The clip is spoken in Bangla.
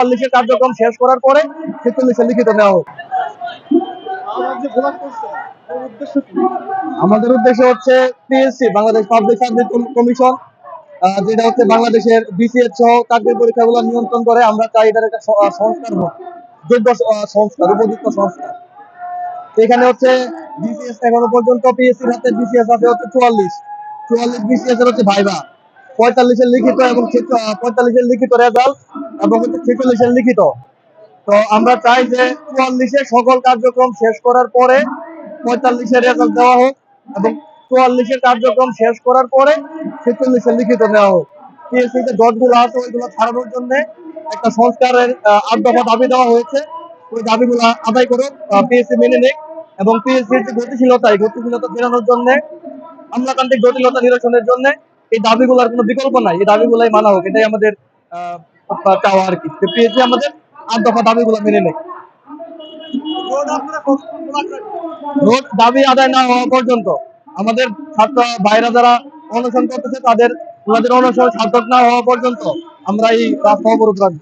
চুয়াল্লিশের কার্যক্রম শেষ করার পরে ছেচল্লিশের লিখিত নেওয়া হোক। আমাদের উদ্দেশ্য হচ্ছে PSC, Bangladesh public service commission যেটা হচ্ছে বাংলাদেশের বিসিএস সহ চাকরির পরীক্ষাগুলো নিয়ন্ত্রণ করে আমরা চাই এটার একটা সংস্কার হোক, যোগ্য সংস্কার, উপযুক্ত সংস্কার। এখানে হচ্ছে বিসিএস এখনও পর্যন্ত পিএসসি হাতে বিসিএস আছে হচ্ছে চুয়াল্লিশ। চুয়াল্লিশ বিসিএস এর হচ্ছে ভাইবা পঁয়তাল্লিশের লিখিত এবং পঁয়তাল্লিশের লিখিত রেজাল্ট এবং লিখিত। তো আমরা চাই যে চুয়াল্লিশে সকল কার্যক্রম শেষ করার পরে পঁয়তাল্লিশের রেজাল্ট দেওয়া হোক এবং চুয়াল্লিশের কার্যক্রম শেষ করার পরে ছেচল্লিশের লিখিত নেওয়া হোক। জটগুলো আছে, ওইগুলো ছাড়ানোর জন্য একটা সংস্কারের আট দফা দাবি দেওয়া হয়েছে। ওই দাবিগুলো আদায় করুক পিএসসি মেনে নিক এবং পিএসসির যে গতিশীলতা গতিশীলতা ফেরানোর জন্য আমলাতান্ত্রিক জটিলতা নিরসনের জন্য এই দাবিগুলোর কোনো বিকল্প নাই। এই দাবিগুলাই মানা হোক, এটাই আমাদের চাওয়া আর কি। পিএসসি আমাদের আট দফা দাবিগুলো মেনে নেয় রোড দাবি আদায় না হওয়া পর্যন্ত আমাদের ছাত্র ভাইরা যারা অনশন করতেছে তাদের ওনাদের অনশন সার্থক না হওয়া পর্যন্ত আমরা এই রাস্তা অবরোধ রাখব